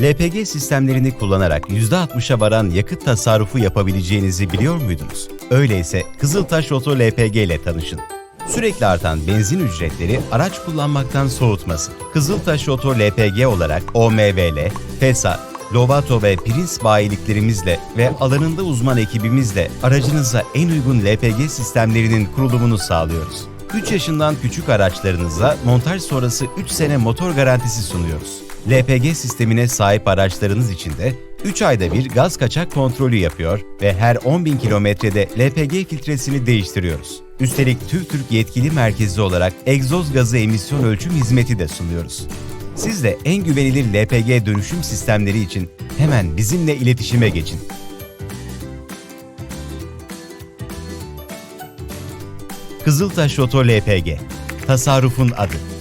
LPG sistemlerini kullanarak %60'a varan yakıt tasarrufu yapabileceğinizi biliyor muydunuz? Öyleyse Kızıltaş Oto LPG ile tanışın. Sürekli artan benzin ücretleri araç kullanmaktan soğutmasın. Kızıltaş Oto LPG olarak OMVL, FESA, Lovato ve Prince bayiliklerimizle ve alanında uzman ekibimizle aracınıza en uygun LPG sistemlerinin kurulumunu sağlıyoruz. 3 yaşından küçük araçlarınıza montaj sonrası 3 sene motor garantisi sunuyoruz. LPG sistemine sahip araçlarınız için de 3 ayda bir gaz kaçak kontrolü yapıyor ve her 10.000 kilometrede LPG filtresini değiştiriyoruz. Üstelik TÜVTÜRK yetkili merkezi olarak egzoz gazı emisyon ölçüm hizmeti de sunuyoruz. Siz de en güvenilir LPG dönüşüm sistemleri için hemen bizimle iletişime geçin. Kızıltaş Oto LPG. Tasarrufun adı.